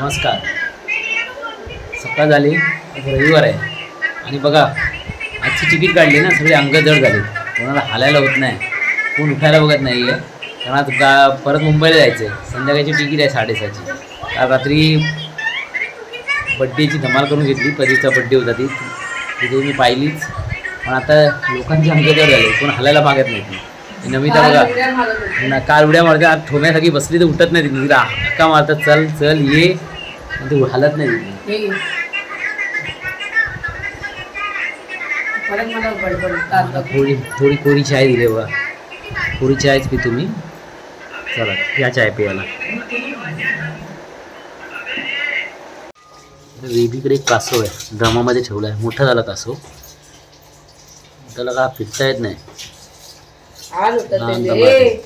नमस्कार. सकाळ झाली रविवार आहे. आणि बघा आजची तिकीट काढली ना सगळी अंग जड झाली. कोणाला हालायला होत नाही. कोण उठायला बघत नाही आहे. कारण आज गा परत मुंबईला जायचं आहे संध्याकाळची तिकीट आहे साडेसहाची. काल रात्री बड्डेची धमाल करून घेतली. परीचा बड्डे होता ती. तिथे मी पाहिलीच. पण आता लोकांची अंग जड झाली. कोण हालायला मागत नाही. नमिता बघा ना काल उड्या मारते आज ठोम्यासाठी बसली तर उठत नाही तिथे तिला हक्का मारतात चल चल ये. ती हालत नाही तिथे थोडी थोडी कोरी चाय दिली बघा. कोरी चायच पी तुम्ही. चला या चाय पियाला वेबीकडे एक कासव आहे. ड्रमामध्ये ठेवला आहे मोठा झाला कासव. त्याला का फिरता येत नाही. आज होतं ते. दमात. ए,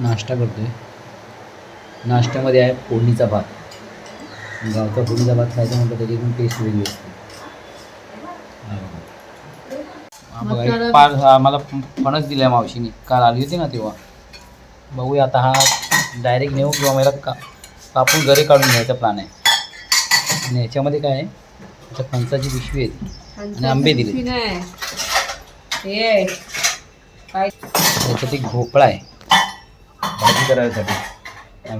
नाश्ता करतोय. नाश्त्यामध्ये आहे फोडणीचा भात. गावचा फोडणीचा भात खायचा म्हटलं त्याची पण टेस्ट वेगळी असते. हा पाच हा मला फणस दिलाय मावशीने. काल आली होती ना तेव्हा. बघूया आता हा डायरेक्ट नेऊ किंवा मला का कापून घरी काढून घ्यायचा प्लॅन आहे. आणि याच्यामध्ये काय आहे? त्याच्या फणसाची पिशवी आहे आणि आंबे दिले. त्याच्यात एक भोपळा आहे. भाजी करायसाठी. हा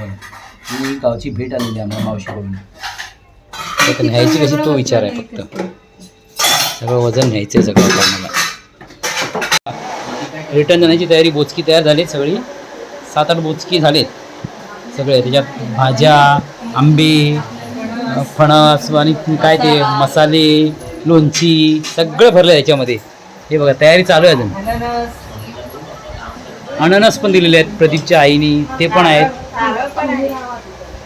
गावची भेट आलेली आहे आम्हाला मावशीकडून. तर न्यायची कशी तो विचार आहे फक्त. सगळं वजन न्यायचं आहे सगळं मला रिटर्न जाण्याची तयारी बोचकी तयार झाली सगळी. सात आठ बोचकी झालेत सगळे. त्याच्यात भाज्या आंबे फणस आणि काय ते मसाले. लोणची सगळं भरलं आहे याच्यामध्ये. हे बघा तयारी चालू आहे अजून. अननस पण दिलेले आहेत प्रदीपच्या आईनी ते पण आहेत.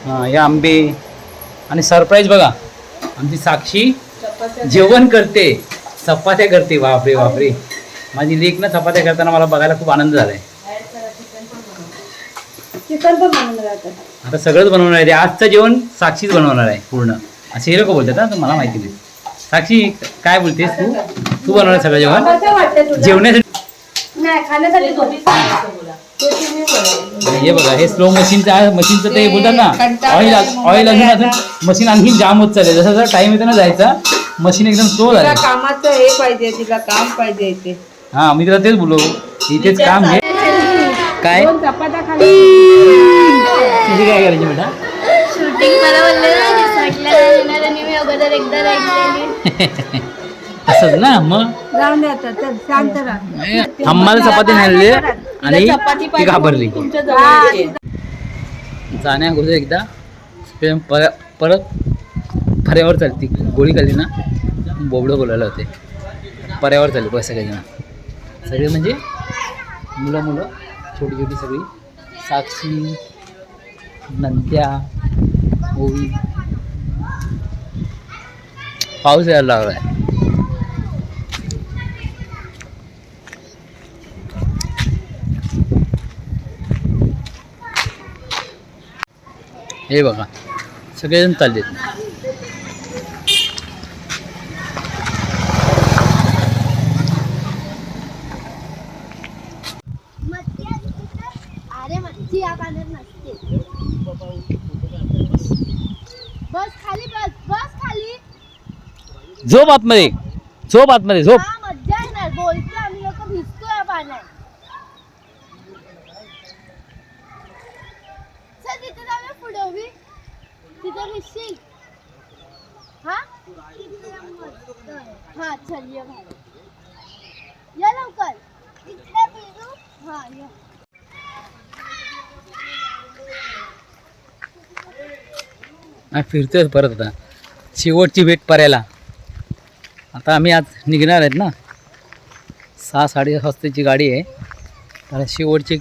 हां हे आंबे. आणि सरप्राईज बघा आमची साक्षी जेवण करते चपात्या करते. बापरे बापरे. माझी लेख ना चपात्या करताना मला बघायला खूप आनंद झालाय. आता सगळंच बनवणार आहे. ते आजचं जेवण साक्षीच बनवणार आहे पूर्ण. असे हे लोक बोलतात तर मला माहिती नाही. साक्षी काय बोलतेस तू? तू बनवणार सगळं जेवण? नाही खाण्यासाठी बनवा. हे बघा हे स्लो मशीनचं मशीनचं ते बोलतात ना ऑइल ऑइल अजून अजून मशीन आणखी जाम होत चालेल जसं जसं टाइम येतो ना जायचा मशीन एकदम स्लो झाली कामाचं हे पाहिजे तिला काम पाहिजे इथे. हा मी तिला तेच बोललो. इथेच काम घे. काय? दोन चपात्या खाली तुझी काय करायची बेटा? शूटिंग मला अगोदर एकदा असंच ना मग? जाऊन दे आता चल शांत राहा. आम्हाला चपाती मिळाली आणि चपाती ती पाहिजे घाबरली तुमच्या जवळ येते. जाण्या अगोदर एकदा प्रेम पर परत पर्यावर चालती. गोळी खाल्ली ना बोबडं बोलायला होते. पर्यावर चालली बस सगळेजण सगळे म्हणजे मुलं मुलं छोटी छोटी सगळी. साक्षी नंत्या ओवी. पाऊस यायला लागलाय. हे बघा सगळेजण चाललेत अरे मच्छी या पाण्यात नसते बस खाली बस बस खाली झोप आतमध्ये. झोप आतमध्ये झोप. मज्जा येणार. बोलतो आम्ही लोक भिजतो या पाण्यात चल तिथे जाऊया पुढे उभी. तिथे भिजशील? हा? हा चल ये बाहेर. या लवकर. इकडे भिजू. हा ये. आणि फिरतोय परत आता. शेवटची भेट पर्याला आता आम्ही आज निघणार आहेत ना. सहा साडेसहा वाजताची गाडी आहे. तर शेवटची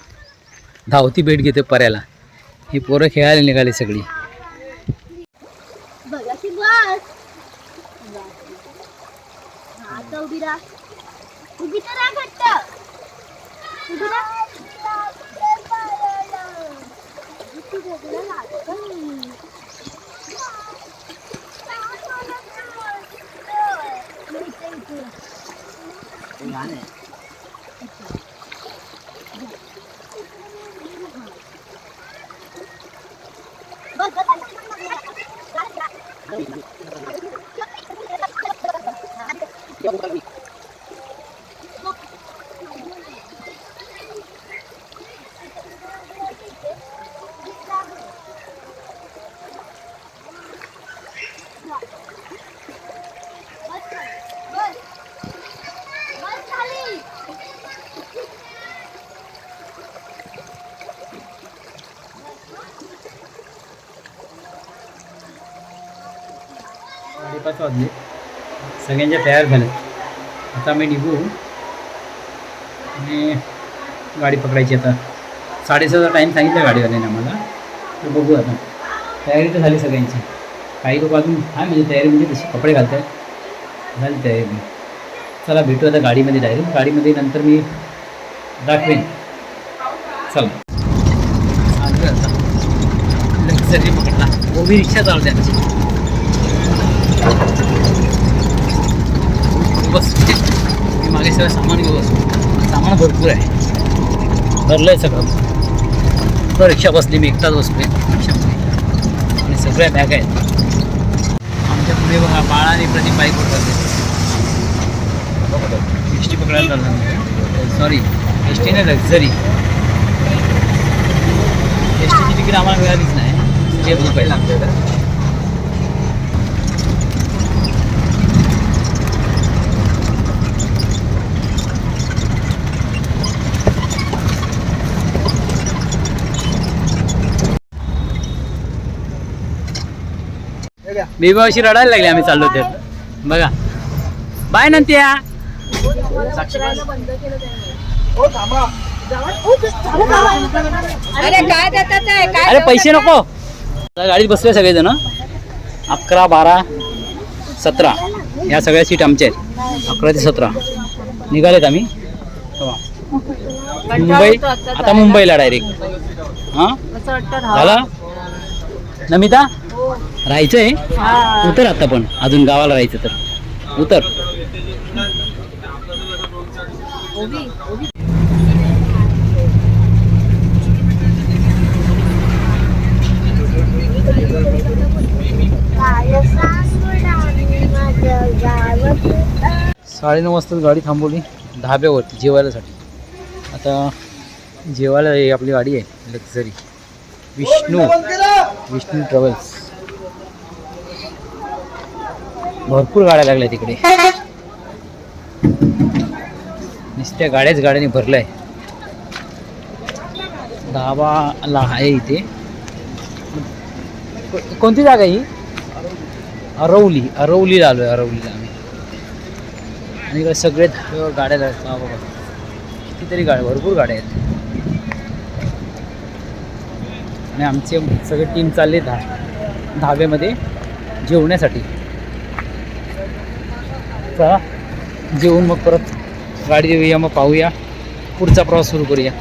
धावती भेट घेते पर्याला ही पोरं खेळायला निघाली सगळी. बघा की बस. आता उभी राहा उभी साडेपाच वाजले. सगळ्यांच्या तयार झाल्यात आता आम्ही निघू. आणि गाडी पकडायची आता. साडेसहाचा टाईम सांगितला गाडीवाल्याने आम्हाला. तर बघू आता. तयारी तर झाली सगळ्यांची. काही लोक अजून आहे म्हणजे तयारी म्हणजे तशी कपडे घालत आहेत झाली तयारी. चला भेटू आता गाडीमध्ये डायरेक्ट गाडीमध्ये नंतर मी दाखवेन. चला. आता. लक्झरी पकडला. ओबी रिक्षा चालते आमची. बस मी मागे सगळं सामान घेऊ बसू सामान भरपूर आहे. भरलं आहे सगळं. तर रिक्षा बसली मी एकटाच बसलोय. रिक्षामध्ये. आणि सगळ्या बॅग आहेत. आमच्या पुढे बघा बाळा आणि प्रदीप बाईक उतरले एस टी पकडायला चाललं सॉरी एस टी नाही लक्झरी एस टीची तिकीट आम्हाला मिळालीच नाही. ते रुपये लागतात. बेबाशी रडायला लागले आम्ही चाललो तर बघा. बाय नंत्या. अरे काय देतात ते? काय अरे पैसे नको. गाडीत बसले सगळेजण. अकरा बारा सतरा. या सगळ्या सीट आमच्या आहेत. अकरा ते सतरा. निघालेत आम्ही. मुंबई. आता मुंबईला डायरेक्ट हां. झाला? नमिता? राहायचंय? उतर आता पण. अजून गावाला राहायचं तर. उतर. साडेनऊ वाजता गाडी थांबवली. धाब्यावरती जेवायलासाठी. आता जेवायला ही आपली गाडी आहे लक्झरी विष्णू. विष्णू ट्रॅव्हल्स भरपूर गाड्या लागल्या तिकडे. नुसत्या गाड्याच गाड्याने भरलाय. धावाला आहे इथे. कोणती जागा आहे ही? अरवली अरवलीला आलोय अरवलीला आम्ही. आणि इकडे सगळे गाड्या लागतात बघा. कितीतरी गाड्या भरपूर गाड्या आहेत. आणि आमचे सगळे टीम चालले धा धाब्यामध्ये जेवण्यासाठी. चला जेवून मग परत गाडी देऊया मग पाहूया. पुढचा प्रवास सुरू करूया.